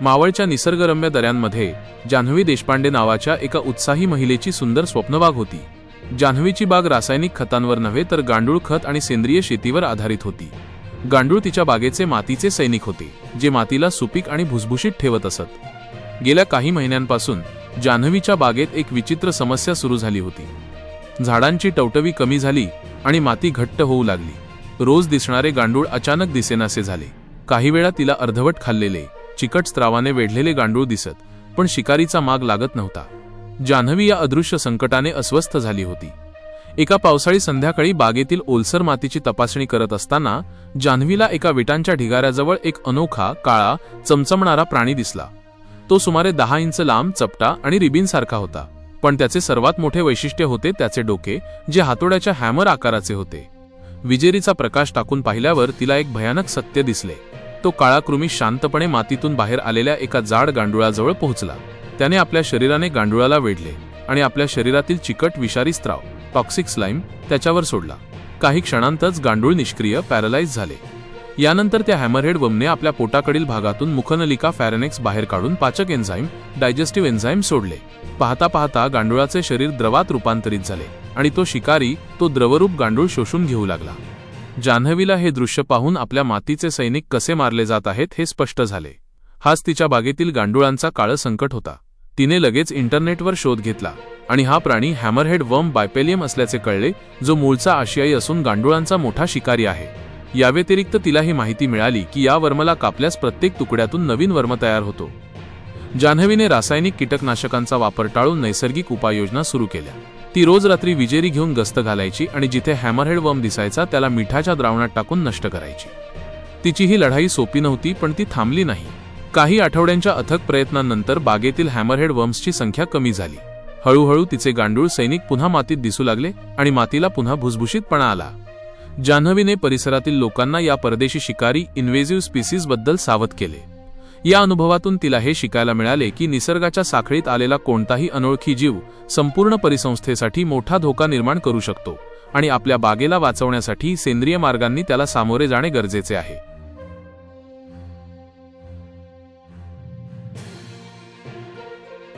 मावळच्या निसर्गरम्य दऱ्यांमध्ये जान्हवी देशपांडे नावाच्या एका उत्साही महिलेची सुंदर स्वप्नबाग होती. जान्हवीची बाग रासायनिक खतांवर नव्हे तर गांडूळ खत आणि सेंद्रिय शेतीवर आधारित होती. गांडूळ तिच्या बागेचे मातीचे सैनिक होते जे मातीला सुपीक आणि भुसभुशीत ठेवत असत. गेल्या काही महिन्यांपासून जान्हवीच्या बागेत एक विचित्र समस्या सुरू झाली होती. झाडांची टवटवी कमी झाली आणि माती घट्ट होऊ लागली. रोज दिसणारे गांडूळ अचानक दिसेनासे झाले. काही वेळा तिला अर्धवट खाल्लेले चिकट स्त्रावाने वेढलेले गांडूळ दिसत पण शिकारीचा माग लागत नव्हता. जान्हवी या अदृश्य संकटाने अस्वस्थ झाली होती. एका पावसाळी संध्याकाळी बागेतील ओलसर मातीची तपासणी करत असताना जान्हवीला एका विटांच्या ढिगाऱ्याजवळ एक अनोखा काळा चमचमणारा प्राणी दिसला. तो सुमारे दहा इंच लांब चपटा आणि रिबीनसारखा होता. पण त्याचे सर्वात मोठे वैशिष्ट्य होते त्याचे डोके जे हातोड्याच्या हॅमर आकाराचे होते. विजेरीचा प्रकाश टाकून पाहिल्यावर तिला एक भयानक सत्य दिसले. तो काळाकृमी शांतपणे मातीतून बाहेर आलेल्या एका जाड गांडुळाजवळ पोहोचला. त्याने आपल्या शरीराने गांडुळाला वेढले आणि आपल्या शरीरातील चिकट विषारी स्त्राव टॉक्सिक स्लाइम त्याच्यावर सोडला. काही क्षणांतच गांडूळ निष्क्रिय पॅरलाइज झाले. यानंतर त्या हॅमरहेड वमने आपल्या पोटाकडील भागातून मुखनलिका फॅरेनेक्स बाहेर काढून पाचक एन्झाईम डायजेस्टिव्ह एन्झाईम सोडले. पाहता पाहता गांडुळाचे शरीर द्रवात रूपांतरित झाले आणि तो शिकारी तो द्रवरूप गांडूळ शोषून घेऊ लागला. जान्हवीला हे दृश्य पाहून आपल्या मातीचे सैनिक कसे मारले जात आहेत हे स्पष्ट झाले. हाच तिच्या बागेतील गांडुळांचा काळ संकट होता. तिने लगेच इंटरनेटवर शोध घेतला आणि हा प्राणी हॅमरहेड वर्म बायपेलियम असल्याचे कळले जो मूळचा आशियाई असून गांडुळांचा मोठा शिकारी आहे. याव्यतिरिक्त तिला ही माहिती मिळाली की या वर्मला कापल्यास प्रत्येक तुकड्यातून नवीन वर्म तयार होतो. जान्हवीने रासायनिक कीटकनाशकांचा वापर टाळून नैसर्गिक उपाययोजना सुरू केल्या. ती रोज रात्री विजेरी घेऊन गस्त घालायची आणि जिथे हॅमरहेड वम दिसायचा त्याला मिठाच्या द्रावणात टाकून नष्ट करायची. तिची ही लढाई सोपी नव्हती पण ती थांबली नाही. काही आठवड्यांच्या अथक प्रयत्नांनंतर बागेतील हॅमरहेड वर्म्सची संख्या कमी झाली. हळूहळू तिचे गांडूळ सैनिक पुन्हा मातीत दिसू लागले आणि मातीला पुन्हा भुसभुशीतपणा आला. जान्हवीने परिसरातील लोकांना या परदेशी शिकारी इन्व्हेजिव्ह स्पीसीजबद्दल सावध केले. या अनुभवातून तिला हे शिकायला मिळाले की निसर्गाच्या साखळीत आलेला कोणताही अनोळखी जीव संपूर्ण परिसंस्थेसाठी मोठा धोका निर्माण करू शकतो आणि आपल्या बागेला वाचवण्यासाठी सेंद्रिय मार्गांनी त्याला सामोरे जाणे गरजेचे आहे.